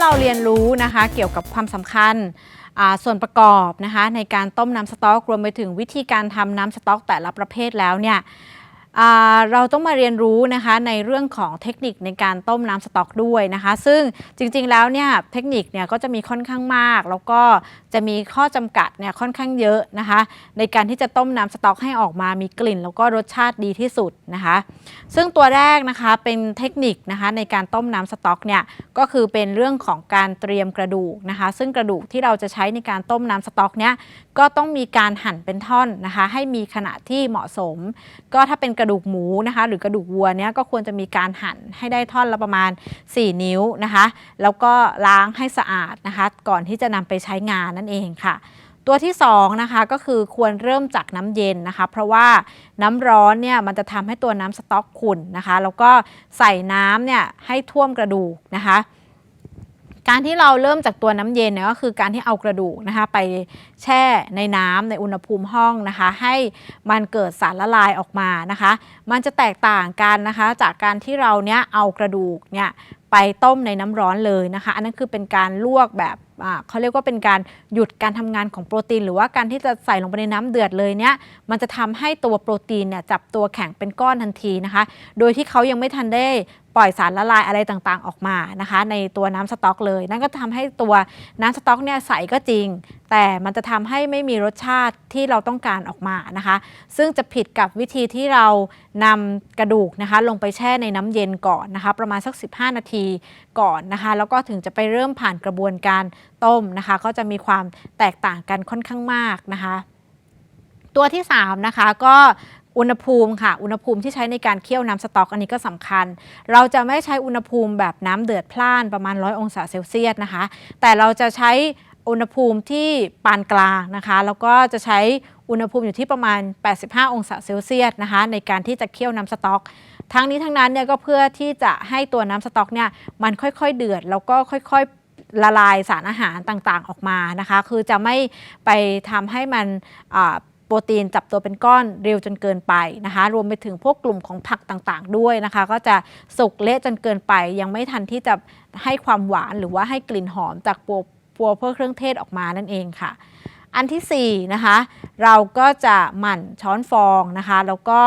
เราเรียนรู้นะคะเกี่ยวกับความสำคัญส่วนประกอบนะคะในการต้มน้ำสต๊อกรวมไปถึงวิธีการทำน้ำสต๊อกแต่ละประเภทแล้วเนี่ย เราต้องมาเรียนรู้นะคะในเรื่องของเทคนิคในการต้มน้ำสต๊อกด้วยนะคะ ซึ่งจริงๆแล้วเนี่ยเทคนิคเนี่ยก็จะมีค่อนข้างมาก แล้วก็จะมีข้อจำกัดเนี่ยค่อนข้างเยอะนะคะ ในการที่จะต้มน้ำสต๊อกให้ออกมามีกลิ่น แล้วก็รสชาติดีที่สุดนะคะ ซึ่งตัวแรกนะคะเป็นเทคนิคนะคะในการต้มน้ำสต๊อกเนี่ยก็คือเป็นเรื่องของการเตรียมกระดูกนะคะ ซึ่งกระดูกที่เราจะใช้ในการต้มน้ำสต๊อกเนี่ยก็ต้องมีการหั่นเป็นท่อนนะคะ ให้มีขนาดที่เหมาะสม ก็ถ้าเป็นกระดูกหมูนะคะหรือกระดูกวัวเนี่ยก็ควรจะมีการหั่นให้ได้ท่อนละประมาณ 4 นิ้วนะคะ แล้วก็ล้างให้สะอาดนะคะ ก่อนที่จะนำไปใช้งานนั่นเองค่ะตัวที่2นะคะก็คือควรเริ่มจากน้ำเย็นนะคะ เพราะว่าน้ำร้อนเนี่ยมันจะทำให้ตัวน้ำสต๊อกขุ่นนะคะ แล้วก็ใส่น้ำเนี่ยให้ท่วมกระดูกนะคะ การที่เราเริ่มจากตัวน้ำเย็นเนี่ยก็คือการที่เอากระดูกนะคะไปแช่ในน้ำในอุณหภูมิห้องนะคะ ให้มันเกิดสารละลายออกมานะคะ มันจะแตกต่างกันนะคะ จากการที่เราเนี่ยเอากระดูกเนี่ยไปต้มในน้ำร้อนเลยนะคะ อันนั้นคือเป็นการลวกแบบอ่าเขาเรียกว่าเป็นการหยุดการทำงานของโปรตีน หรือว่าการที่จะใส่ลงไปในน้ำเดือดเลยเนี่ยมันจะทำให้ตัวโปรตีนเนี่ยจับตัวแข็งเป็นก้อนทันทีนะคะ โดยที่เขายังไม่ทันได้ ปล่อยสารละลายอะไรต่างๆออกมานะคะ ในตัวน้ำสต๊อกเลย นั่นก็ทำให้ตัวน้ำสต๊อกเนี่ยใสก็จริง แต่มันจะทำให้ไม่มีรสชาติที่เราต้องการออกมานะคะ ซึ่งจะผิดกับวิธีที่เรานำกระดูกนะคะ ลงไปแช่ในน้ำเย็นก่อนนะคะ ประมาณสัก 15 นาทีก่อนนะคะ แล้วก็ถึงจะไปเริ่มผ่านกระบวนการต้มนะคะ ก็จะมีความแตกต่างกันค่อนข้างมากนะคะ ตัวที่3นะคะก็ อุณหภูมิค่ะ อุณหภูมิที่ใช้ในการเคี่ยวน้ำสต๊อกอันนี้ก็สำคัญ เราจะไม่ใช้อุณหภูมิแบบน้ำเดือดพล่านประมาณ 100 องศาเซลเซียสนะคะ แต่เราจะใช้อุณหภูมิที่ปานกลางนะคะ แล้วก็จะใช้อุณหภูมิอยู่ที่ประมาณ 85 องศาเซลเซียสนะคะ ในการที่จะเคี่ยวน้ำสต๊อก ทั้งนี้ทั้งนั้นเนี่ยก็เพื่อที่จะให้ตัวน้ำสต๊อกเนี่ยมันค่อยๆเดือด แล้วก็ค่อยๆละลายสารอาหารต่างๆออกมานะคะ คือจะไม่ไปทำให้มัน โปรตีนจับตัวเป็นก้อนเร็วจนเกินไปนะคะ รวมไปถึงพวกกลุ่มของผักต่างๆ ด้วยนะคะ ก็จะสุกเละจนเกินไป ยังไม่ทันที่จะให้ความหวานหรือว่าให้กลิ่นหอมจากปัวปัวพวกเครื่องเทศออกมานั่นเองค่ะ อันที่4นะคะเราก็จะหมั่นช้อนฟองนะคะ แล้วก็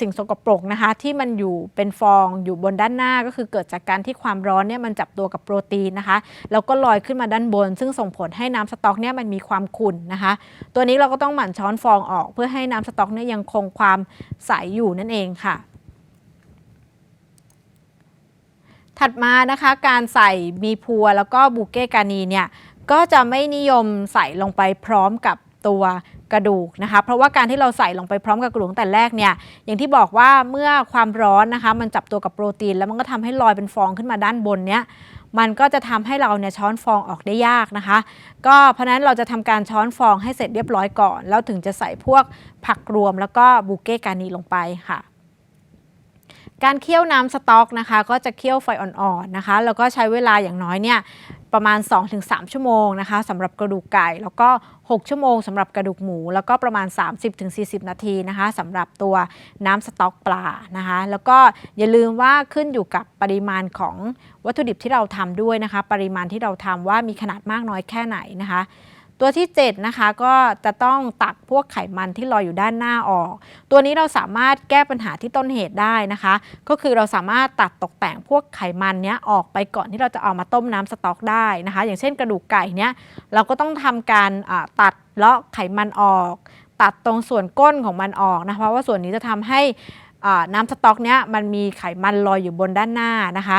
สิ่งสกปรกนะคะที่มันอยู่เป็นฟองอยู่บนด้านหน้าก็คือเกิดจากการที่ความร้อนเนี่ยมันจับตัวกับโปรตีนนะคะแล้วก็ลอยขึ้นมาด้านบน ซึ่งส่งผลให้น้ำสต๊อกเนี่ยมันมีความขุ่นนะคะ ตัวนี้เราก็ต้องหมั่นช้อนฟองออกเพื่อให้น้ำสต๊อกเนี่ยยังคงความใสอยู่นั่นเองค่ะถัดมานะคะการใส่มีพัวแล้วก็บูเก้กานีเนี่ยก็จะไม่นิยมใส่ลงไปพร้อมกับตัว กระดูกนะคะเพราะว่าการที่เราใส่ลงไปพร้อมกับกระดูกตั้งแต่แรกเนี่ยอย่างที่บอกว่าเมื่อความร้อนนะคะ มันจับตัวกับโปรตีน แล้วมันก็ทำให้ลอยเป็นฟองขึ้นมาด้านบนเนี่ยมันก็จะทำให้เราเนี่ยช้อนฟองออกได้ยากนะคะ ก็เพราะนั้นเราจะทำการช้อนฟองให้เสร็จเรียบร้อยก่อน แล้วถึงจะใส่พวกผักรวมแล้วก็บูเก้กานีลงไปค่ะการเคี่ยวน้ำสต๊อกนะคะ ก็จะเคี่ยวไฟอ่อนๆนะคะ แล้วก็ใช้เวลาอย่างน้อยเนี่ย ประมาณ 2-3 ชั่วโมงนะคะสำหรับกระดูกไก่ แล้วก็ 6 ชั่วโมงสำหรับกระดูกหมู แล้วก็ประมาณ 30-40 นาทีนะคะสำหรับตัวน้ำสต๊อกปลานะคะแล้วก็อย่าลืมว่าขึ้นอยู่กับปริมาณของวัตถุดิบที่เราทำด้วยนะคะ ปริมาณที่เราทำว่ามีขนาดมากน้อยแค่ไหนนะคะ ตัวที่ 7 นะคะก็จะต้องตักพวกไขมันที่ลอยอยู่ด้านหน้าออก ตัวนี้เราสามารถแก้ปัญหาที่ต้นเหตุได้นะคะ ก็คือเราสามารถตัดตกแต่งพวกไขมันเนี้ยออกไปก่อนที่เราจะเอามาต้มน้ำสต๊อกได้นะคะ อย่างเช่นกระดูกไก่เนี้ยเราก็ต้องทำการตัดเลาะไขมันออก ตัดตรงส่วนก้นของมันออกนะคะเพราะว่าส่วนนี้จะทำให้น้ำสต๊อกเนี้ยมันมีไขมันลอยอยู่บนด้านหน้านะคะ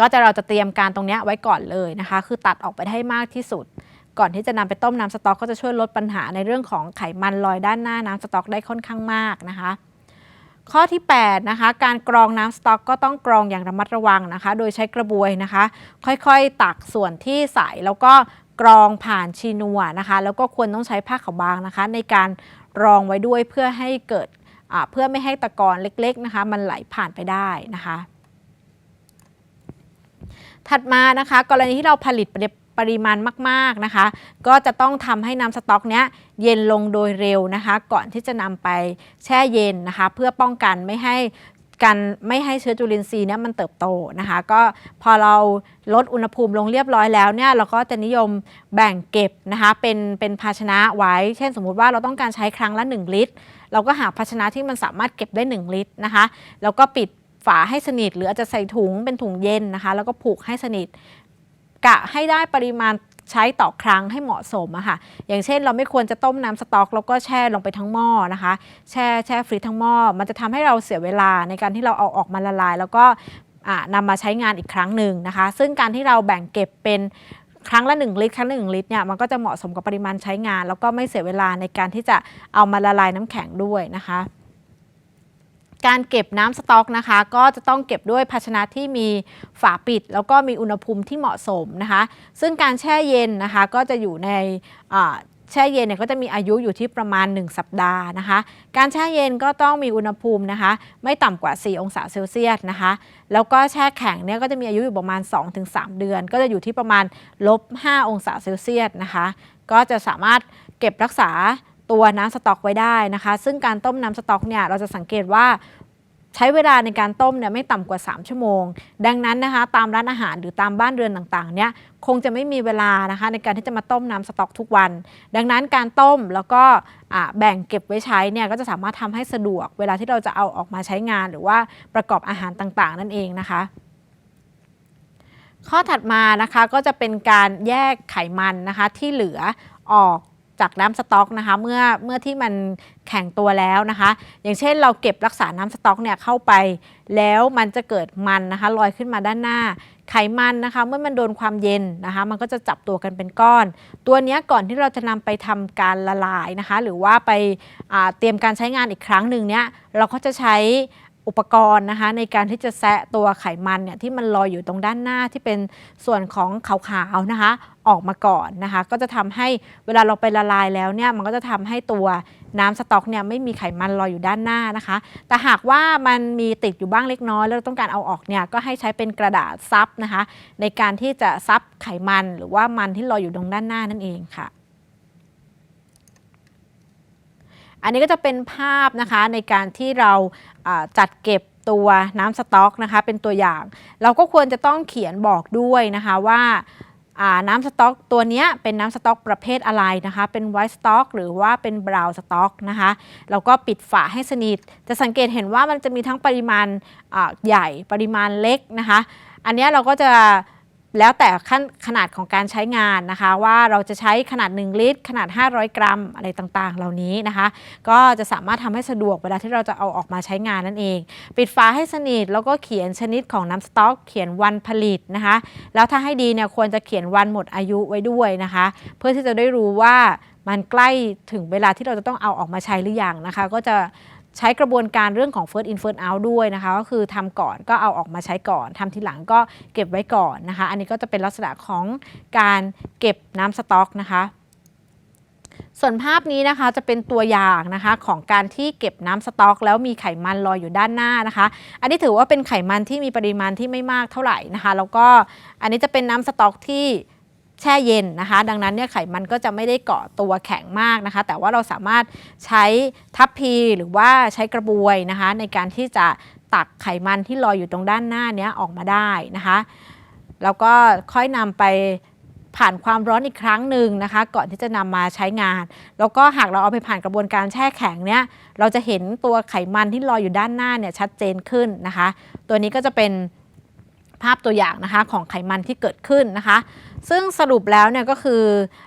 ก็จะเราจะเตรียมการตรงเนี้ยไว้ก่อนเลยนะคะ คือตัดออกไปให้มากที่สุด ก่อนที่จะนำไปต้มน้ำสต๊อกก็จะช่วยลดปัญหาในเรื่องของไขมันลอยด้านหน้าน้ำสต๊อกได้ค่อนข้างมากนะคะ ข้อที่ 8 นะคะ การกรองน้ำสต๊อกก็ต้องกรองอย่างระมัดระวังนะคะ โดยใช้กระบวยนะคะ ค่อยๆ ตักส่วนที่ใสแล้วก็กรองผ่านชีนัวนะคะ แล้วก็ควรต้องใช้ผ้าขาวบางนะคะ ในการรองไว้ด้วยเพื่อให้เกิดเพื่อไม่ให้ตะกอนเล็กๆนะคะ มันไหลผ่านไปได้นะคะถัดมานะคะ กรณีที่เราผลิต ปริมาณมากๆนะคะ ก็จะต้องทำให้น้ำสต๊อกเนี้ยเย็นลงโดยเร็วนะคะ ก่อนที่จะนำไปแช่เย็นนะคะ เพื่อป้องกันไม่ให้กันไม่ให้เชื้อจุลินทรีย์เนี่ยมันเติบโตนะคะ ก็พอเราลดอุณหภูมิลงเรียบร้อยแล้วเนี่ยเราก็จะนิยมแบ่งเก็บนะคะเป็นเป็นภาชนะไว้ เช่นสมมุติว่าเราต้องการใช้ครั้งละ 1 ลิตร เราก็หาภาชนะที่มันสามารถเก็บได้ 1 ลิตรนะคะแล้วก็ปิดฝาให้สนิท หรืออาจจะใส่ถุงเป็นถุงเย็นนะคะ แล้วก็ผูกให้สนิท กะให้ได้ปริมาณใช้ต่อครั้งให้เหมาะสมอะค่ะ อย่างเช่นเราไม่ควรจะต้มน้ำสต๊อก แล้วก็แช่ลงไปทั้งหม้อนะคะ แช่แช่ฟรีทั้งหม้อ มันจะทำให้เราเสียเวลาในการที่เราเอาออกมาละลาย แล้วก็อ่านำมาใช้งานอีกครั้งหนึ่งนะคะ ซึ่งการที่เราแบ่งเก็บเป็นครั้งละ 1 ลิตรครั้งละ1ลิตรเนี่ยมันก็จะเหมาะสมกับปริมาณใช้งาน แล้วก็ไม่เสียเวลาในการที่จะเอามาละลายน้ำแข็งด้วยนะคะ การเก็บน้ำสต๊อกนะคะ ก็จะต้องเก็บด้วยภาชนะที่มีฝาปิด แล้วก็มีอุณหภูมิที่เหมาะสมนะคะ ซึ่งการแช่เย็นนะคะก็จะอยู่ในแช่เย็นเนี่ยก็จะมีอายุอยู่ที่ประมาณ 1 สัปดาห์นะคะ การแช่เย็นก็ต้องมีอุณหภูมินะคะ ไม่ต่ำกว่า 4 องศาเซลเซียสนะคะ แล้วก็แช่แข็งเนี่ยก็จะมีอายุอยู่ประมาณ 2-3 เดือน ก็จะอยู่ที่ประมาณลบ5องศาเซลเซียสนะคะ ก็จะสามารถเก็บรักษา ตัวน้ำสต๊อกไว้ได้นะคะ ซึ่งการต้มน้ำสต๊อกเนี่ยเราจะสังเกตว่าใช้เวลาในการต้มเนี่ยไม่ต่ำกว่า 3 ชั่วโมง ดังนั้นนะคะตามร้านอาหารหรือตามบ้านเรือนต่างๆเนี่ยคงจะไม่มีเวลานะคะในการที่จะมาต้มน้ำสต๊อกทุกวัน ดังนั้นการต้มแล้วก็แบ่งเก็บไว้ใช้เนี่ยก็จะสามารถทำให้สะดวก เวลาที่เราจะเอาออกมาใช้งาน หรือว่าประกอบอาหารต่างๆ นั่นเองนะคะข้อถัดมานะคะก็จะเป็นการแยกไขมันนะคะที่เหลือออก จากน้ำสต๊อกนะคะเมื่อเมื่อที่มันแข็งตัวแล้วนะคะ อย่างเช่นเราเก็บรักษาน้ำสต๊อกเนี่ยเข้าไป แล้วมันจะเกิดมันนะคะลอยขึ้นมาด้านหน้า ไขมันนะคะเมื่อมันโดนความเย็นนะคะ มันก็จะจับตัวกันเป็นก้อน ตัวนี้ก่อนที่เราจะนำไปทำการละลายนะคะ หรือว่าไปเตรียมการใช้งานอีกครั้งหนึ่งเนี้ยเราก็จะใช้ อุปกรณ์นะคะในการที่จะแซะตัวไขมันเนี่ยที่มันลอยอยู่ตรงด้านหน้าที่เป็นส่วนของขาวๆนะคะ ออกมาก่อนนะคะ ก็จะทำให้เวลาเราไปละลายแล้วเนี่ยมันก็จะทำให้ตัวน้ำสต๊อกเนี่ยไม่มีไขมันลอยอยู่ด้านหน้านะคะ แต่หากว่ามันมีติดอยู่บ้างเล็กน้อย แล้วเราต้องการเอาออกเนี่ยก็ให้ใช้เป็นกระดาษซับนะคะ ในการที่จะซับไขมันหรือว่ามันที่ลอยอยู่ตรงด้านหน้านั่นเองค่ะ อันนี้ก็จะเป็นภาพนะคะในการที่เราจัดเก็บตัวน้ำสต๊อกนะคะเป็นตัวอย่าง เราก็ควรจะต้องเขียนบอกด้วยนะคะว่าน้ำสต๊อกตัวนี้เป็นน้ำสต๊อกประเภทอะไรนะคะ เป็นไวท์สต๊อกหรือว่าเป็นบราวน์สต๊อกนะคะแล้วก็ปิดฝาให้สนิท จะสังเกตเห็นว่ามันจะมีทั้งปริมาณใหญ่ปริมาณเล็กนะคะ อันนี้เราก็จะ แล้วแต่ขั้นขนาดของการใช้งานนะคะ ว่าเราจะใช้ขนาด 1 ลิตร ขนาด 500 กรัม อะไรต่างๆ เหล่านี้นะคะ ก็จะสามารถทำให้สะดวกเวลาที่เราจะเอาออกมาใช้งานนั่นเอง ปิดฝาให้สนิทแล้วก็เขียนชนิดของน้ำสต๊อกเขียนวันผลิตนะคะ แล้วถ้าให้ดีเนี่ยควรจะเขียนวันหมดอายุไว้ด้วยนะคะ เพื่อที่จะได้รู้ว่ามันใกล้ถึงเวลาที่เราจะต้องเอาออกมาใช้หรือยังนะคะ ก็จะ ใช้กระบวนการเรื่องของ first in first out ด้วยนะคะ ก็คือทำก่อนก็เอาออกมาใช้ก่อนทำทีหลังก็เก็บไว้ก่อนนะคะ อันนี้ก็จะเป็นลักษณะของการเก็บน้ำสต๊อกนะคะส่วนภาพนี้นะคะจะเป็นตัวอย่างนะคะของการที่เก็บน้ำสต๊อก แล้วมีไขมันลอยอยู่ด้านหน้านะคะ อันนี้ถือว่าเป็นไขมันที่มีปริมาณที่ไม่มากเท่าไหร่นะคะ แล้วก็อันนี้จะเป็นน้ำสต๊อกที่ แช่เย็นนะคะ ดังนั้นเนี่ยไขมันก็จะไม่ได้เกาะตัวแข็งมากนะคะ แต่ว่าเราสามารถใช้ทัพพีหรือว่าใช้กระบวยนะคะ ในการที่จะตักไขมันที่ลอยอยู่ตรงด้านหน้านี้ออกมาได้นะคะแล้วก็ค่อยนำไปผ่านความร้อนอีกครั้งหนึ่งนะคะ ก่อนที่จะนำมาใช้งาน แล้วก็หากเราเอาไปผ่านกระบวนการแช่แข็งเนี่ยเราจะเห็นตัวไขมันที่ลอยอยู่ด้านหน้าเนี่ยชัดเจนขึ้นนะคะ ตัวนี้ก็จะเป็น ภาพตัวอย่างนะคะของไขมันที่เกิดขึ้นนะคะ ซึ่งสรุปแล้วเนี่ยก็คือ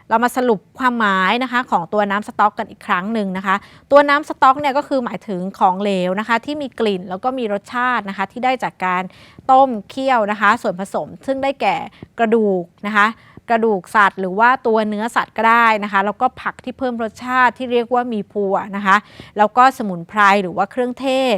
เรามาสรุปความหมายนะคะของตัวน้ำสต๊อกกันอีกครั้งหนึ่งนะคะ ตัวน้ำสต๊อกเนี่ยก็คือหมายถึงของเหลวนะคะ ที่มีกลิ่นแล้วก็มีรสชาตินะคะที่ได้จากการต้มเคี่ยวนะคะ ส่วนผสมซึ่งได้แก่กระดูกนะคะกระดูกสัตว์หรือว่าตัวเนื้อสัตว์ก็ได้นะคะแล้วก็ผักที่เพิ่มรสชาติที่เรียกว่ามีพัวนะคะ แล้วก็สมุนไพรหรือว่าเครื่องเทศ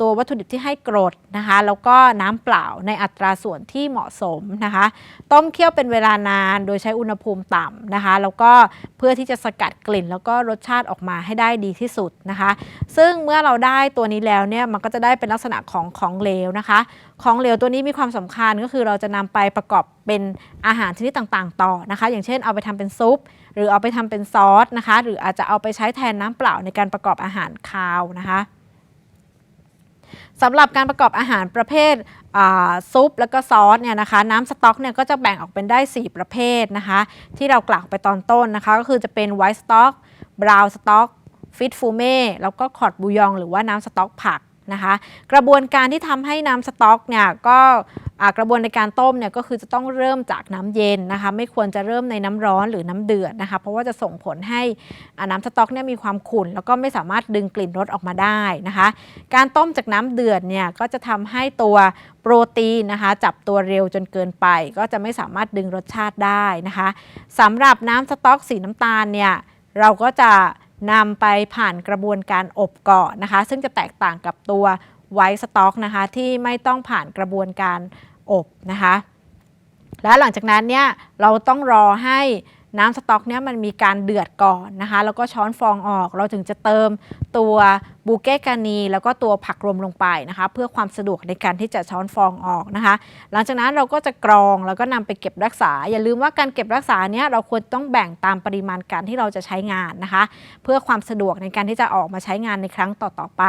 ตัววัตถุดิบที่ให้กรดนะคะ แล้วก็น้ำเปล่าในอัตราส่วนที่เหมาะสมนะคะ ต้มเคี่ยวเป็นเวลานานโดยใช้อุณหภูมิต่ำนะคะ แล้วก็เพื่อที่จะสกัดกลิ่น แล้วก็รสชาติออกมาให้ได้ดีที่สุดนะคะ ซึ่งเมื่อเราได้ตัวนี้แล้วเนี่ยมันก็จะได้เป็นลักษณะของของเหลวนะคะ ของเหลวตัวนี้มีความสำคัญก็คือเราจะนำไปประกอบเป็นอาหารชนิดต่างๆ ต่อนะคะ อย่างเช่นเอาไปทำเป็นซุปหรือเอาไปทำเป็นซอสนะคะ หรืออาจจะเอาไปใช้แทนน้ำเปล่าในการประกอบอาหารคาวนะคะ สำหรับการประกอบอาหารประเภทซุปแล้วก็ซอสเนี่ยนะคะน้ำสต๊อกเนี่ยก็จะแบ่งออกเป็นได้ 4 ประเภทนะคะ ที่เรากล่าวไปตอนต้นนะคะ ก็คือจะเป็นไวท์สต๊อกบราวน์สต๊อกฟิตฟูเม่แล้วก็คอร์ดบูยอง หรือว่าน้ำสต๊อกผัก นะคะ กระบวนการที่ทำให้น้ำสต๊อกเนี่ยก็กระบวนในการต้มเนี่ยก็คือจะต้องเริ่มจากน้ำเย็นนะคะ ไม่ควรจะเริ่มในน้ำร้อนหรือน้ำเดือดนะคะ เพราะว่าจะส่งผลให้น้ำสต๊อกเนี่ยมีความขุ่น แล้วก็ไม่สามารถดึงกลิ่นรสออกมาได้นะคะ การต้มจากน้ำเดือดเนี่ยก็จะทำให้ตัวโปรตีนนะคะ จับตัวเร็วจนเกินไป ก็จะไม่สามารถดึงรสชาติได้นะคะสำหรับน้ำสต๊อกสีน้ำตาลเนี่ยเราก็จะ นำไปผ่านกระบวนการอบก่อนนะคะ ซึ่งจะแตกต่างกับตัวไวท์สต็อกนะคะ ที่ไม่ต้องผ่านกระบวนการอบนะคะ แล้วหลังจากนั้นเนี่ยเราต้องรอให้น้ำสต๊อกเนี่ยมันมีการเดือดก่อนนะคะ แล้วก็ช้อนฟองออกเราถึงจะเติมตัว บูเก้กานีแล้วก็ตัวผักรวมลงไปนะคะ เพื่อความสะดวกในการที่จะช้อนฟองออกนะคะ หลังจากนั้นเราก็จะกรองแล้วก็นำไปเก็บรักษา อย่าลืมว่าการเก็บรักษาเนี่ยเราควรต้องแบ่งตามปริมาณการที่เราจะใช้งานนะคะ เพื่อความสะดวกในการที่จะออกมาใช้งานในครั้งต่อๆไป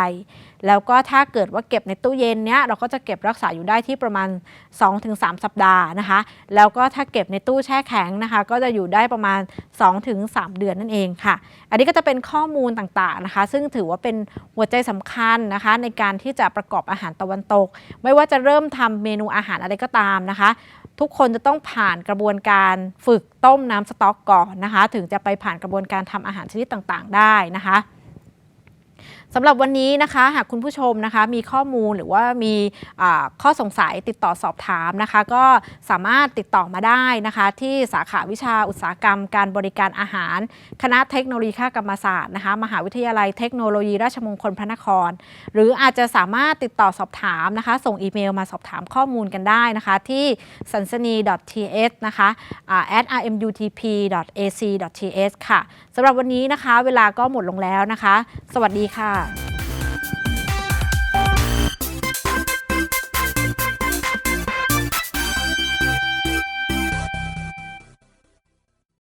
แล้วก็ถ้าเกิดว่าเก็บในตู้เย็นเนี้ยเราก็จะเก็บรักษาอยู่ได้ที่ประมาณ 2-3 สัปดาห์นะคะ แล้วก็ถ้าเก็บในตู้แช่แข็งนะคะ ก็จะอยู่ได้ประมาณ 2-3 เดือนนั่นเองค่ะ อันนี้ก็จะเป็นข้อมูลต่างๆนะคะ ซึ่งถือว่าเป็นหัวใจสำคัญนะคะ ในการที่จะประกอบอาหารตะวันตก ไม่ว่าจะเริ่มทำเมนูอาหารอะไรก็ตามนะคะ ทุกคนจะต้องผ่านกระบวนการฝึกต้มน้ำสต๊อกก่อนนะคะ ถึงจะไปผ่านกระบวนการทำอาหารชนิดต่างๆ ได้นะคะ สำหรับวันนี้นะคะหากคุณผู้ชมนะคะมีข้อมูลหรือว่ามีข้อสงสัยติดต่อสอบถามนะคะ ก็สามารถติดต่อมาได้นะคะ ที่สาขาวิชาอุตสาหกรรม การบริการอาหาร คณะเทคโนโลยีข้ากรรมศาสตร์นะคะมหาวิทยาลัยเทคโนโลยีราชมงคลพระนคร หรืออาจจะสามารถติดต่อสอบถามนะคะ ส่งอีเมลมาสอบถามข้อมูลกันได้นะคะ ที่ sansani.th นะคะ at rmutp.ac.th ค่ะสำหรับวันนี้นะคะ เวลาก็หมดลงแล้วนะคะ สวัสดีค่ะ